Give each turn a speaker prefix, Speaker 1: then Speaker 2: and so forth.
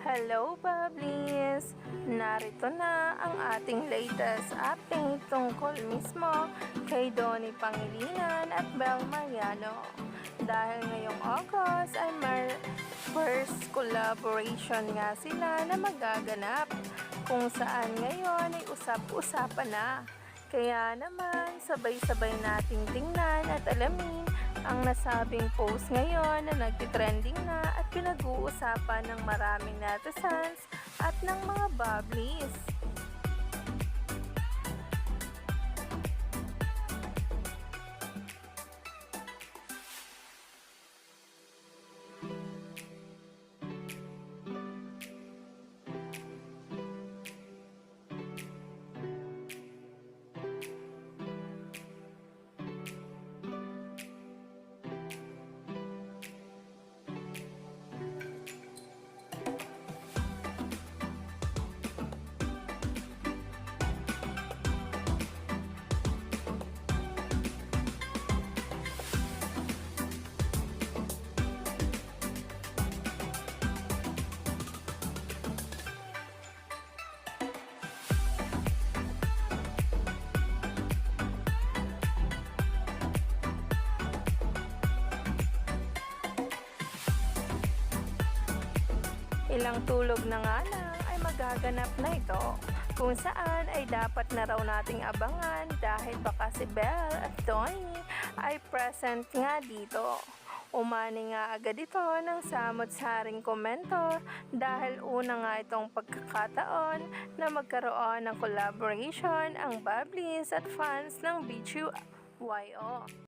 Speaker 1: Hello, Bubblies! Narito na ang ating latest update tungkol mismo kay Donnie Pangilinan at Bel Mariano. Dahil ngayong August ay may first collaboration nga sila na magaganap kung saan ngayon ay usap-usapan na. Kaya naman, sabay-sabay nating tingnan at alamin ang nasabing post ngayon na nagtitrending na at pinag-uusapan ng maraming netizens at ng mga bubblies. Ilang tulog na nga lang ay magaganap na ito kung saan ay dapat na raw nating abangan dahil baka si Belle at Tony ay present nga dito. Umani nga agad ito ng samot-saring komento dahil una nga itong pagkakataon na magkaroon ng collaboration ang Bubblies at fans ng BTS YO.